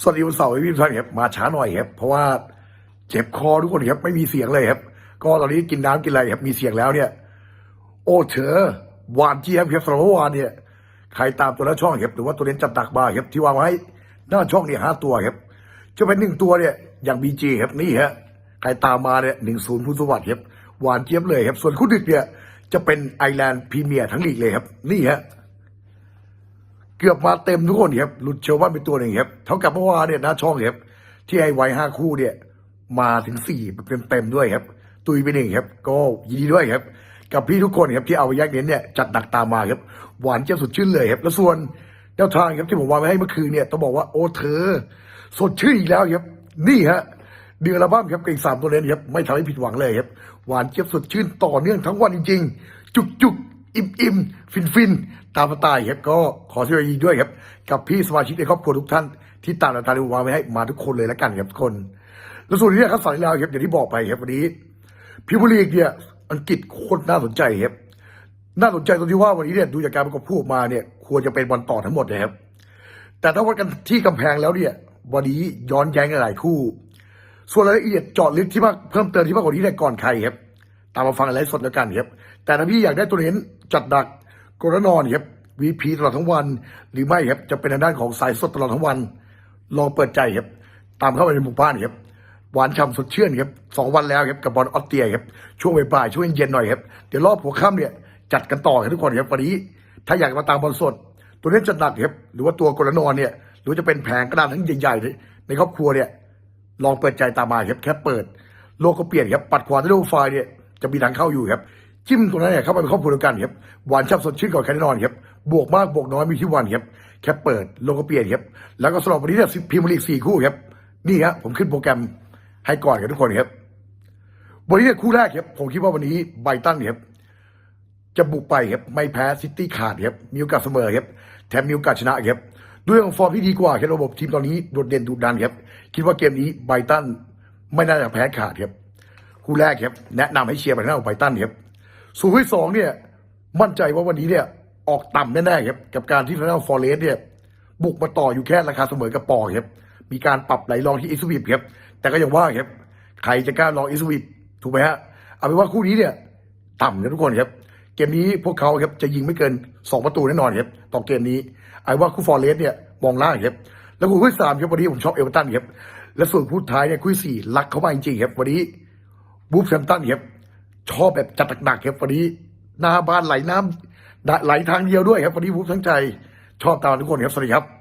สวัสดีวันเสาร์พี่ท่านครับมาช้าหน่อยครับเพราะว่าเจ็บคอทุกคนครับไม่มีเสียงเลยครับ ก็ตอนนี้กินน้ำกินอะไรครับมีเสียงแล้วเนี่ย โอ้เธอหวานเจี๊ยบครับสำหรับเมื่อวานเนี่ยใครตามตัวแล้วช่องครับหรือว่าตัวเล่นจับตักบาครับที่วางไว้หน้าช่องเนี่ยห้าตัวครับจะเป็นหนึ่งตัวเนี่ย อย่างบีจีครับนี่ฮะใครตามมาเนี่ยหนึ่งศูนย์พุทธสวัสดิ์ครับหวานเจี๊ยบเลยครับส่วนคู่ดึกเนี่ยจะเป็นไอแลนด์พรีเมียร์ทั้งลีกเลยครับ นี่ฮะ เกือบมาเต็มทุกคนครับหลุดเชลว่าเป็นตัวหนึ่งครับเท่ากับเมื่อวานเนี่ยน้าช่องครับที่ไอ้ไวห้าคู่เนี่ย มาถึงสี่เต็มเต็มๆด้วยครับ ตุยไปหนึ่งครับ ก็ยินดีด้วยครับ กับพี่ทุกคนครับที่เอาไปแยกเน้นเนี่ยจัดหนักตามมาครับ หวานเจี๊ยบสดชื่นเลยครับ แล้วส่วนแนวทางครับที่ผมวางไว้ให้เมื่อคืนเนี่ยต้องบอกว่าโอ้เธอ สดชื่นอีกแล้วครับ นี่ฮะเดือนละบ้ามครับกับอีกสามตัวเล่นครับไม่ทำให้ผิดหวังเลยครับ หวานเจี๊ยบสดชื่นต่อเนื่องทั้งวันจริง ๆ จุกจุกๆ อิ่มอิ่มฟินฟินตามสไตล์ครับก็ขอแสดงควยินดีด้วยครับ กับพี่สมาชิกในครอบครัวทุกท่านที่ตามแนวทางที่ผมวางไว้ให้มาทุกคนเลยแล้วกันครับทุกคน แล้วส่วนนี้นะครับสัปดาห์ที่แล้วครับอย่างที่บอกไปครับวันนี้พิมพ์ลีกเนี่ยอังกฤษโคตรน่าสนใจครับน่าสนใจตรงที่ว่าวันนี้เนี่ยดูจากการประกบคู่ออกมาเนี่ย ควรจะเป็นบอลต่อทั้งหมดเลยครับ แต่ถ้าวัดกันที่กำแพงแล้วเนี่ย วันนี้ย้อนแย้งกันหลายคู่ ส่วนรายละเอียดเจาะลึกที่มากเพิ่มเติมที่มากกว่านี้ได้ก่อนใครครับ ตามมาฟังอะไรสดแล้วกันครับ แต่ถ้าพี่อยากได้ตัวเน้นจัดดักกรนอนครับวีพีตลอดทั้งวัน หรือไม่ครับจะเป็นทางด้านของสายสดตลอดทั้งวัน ลองเปิดใจครับ ตามเข้าไปในหมู่บ้านครับหวานฉ่ำสดชื่นครับสองวันแล้วครับกับบอลออสเตรียครับช่วงบ่ายช่วงเย็นหน่อยครับเดี๋ยวรอบหัวค่ำเนี่ยจัดกันต่อครับทุกคนครับวันนี้ ถ้าอยากมาตามบอลสด ตัวเล่นจัดหนักครับหรือว่าตัวกรนอนเนี่ยหรือจะเป็นแผงกระดานทั้งใหญ่ๆในครอบครัวเนี่ยลองเปิดใจตามมาครับแค่เปิด โลกก็เปลี่ยนครับปัดขวาที่โลกไฟเนี่ย จะมีทางเข้าอยู่ครับจิ้มตรงนั้นเนี่ยเข้าไปเป็นครอบครัวเดียวกันครับหวานชับสดชื่นก่อนใครแน่นอนครับบวกมากบวกน้อยมีที่วันครับแค่เปิดโลกก็เปลี่ยนครับแล้วก็สำหรับวันนี้เนี่ยพรีเมียร์ลีกสี่คู่ครับนี่ครับผมขึ้นโปรแกรมให้ก่อนครับทุกคนครับวันนี้เนี่ยคู่แรกครับผมคิดว่าวันนี้ไบตันครับจะบุกไปครับไม่แพ้ซิตี้ขาดครับมีโอกาสเสมอครับแถมมีโอกาสชนะครับด้วยของฟอร์มที่ดีกว่าครับระบบทีมตอนนี้โดดเด่นดุดันครับคิดว่าเกมนี้ไบตันไม่น่าจะแพ้ขาดครับ คู่แรกครับแนะนำให้เชียร์ไปทางด้านของไบตันครับส่วนคู่ที่สองเนี่ยมั่นใจว่าวันนี้เนี่ยออกต่ำแน่ๆครับกับการที่ทางด้านฟอร์เรสเนี่ยบุกมาต่ออยู่แค่ราคาเสมอกับปอครับมีการปรับไหลลองที่อิสวิปครับแต่ก็ยังว่าครับใครจะกล้าลองอิสวิปถูกไหมฮะเอาเป็นว่าคู่นี้เนี่ยต่ำนะทุกคนครับเกมนี้พวกเขาครับจะยิงไม่เกิน 2 ประตูแน่นอนครับต่อเกมนี้ไอ้ว่าคู่ฟอร์เรสเนี่ยมองล่างครับแล้วคู่ที่สามครับวันนี้ผมชอบเอเวอร์ตันครับและส่วนคู่ท้ายเนี่ยคู่สี่รักเขามาจริงๆครับวันนี้ บูฟแซมตันครับชอบแบบจัดหนักๆครับวันนี้หน้าบ้านไหลน้ำไหลทางเดียวด้วยครับวันนี้บูฟทั้งใจ ชอบตามทุกคนครับสวัสดีครับ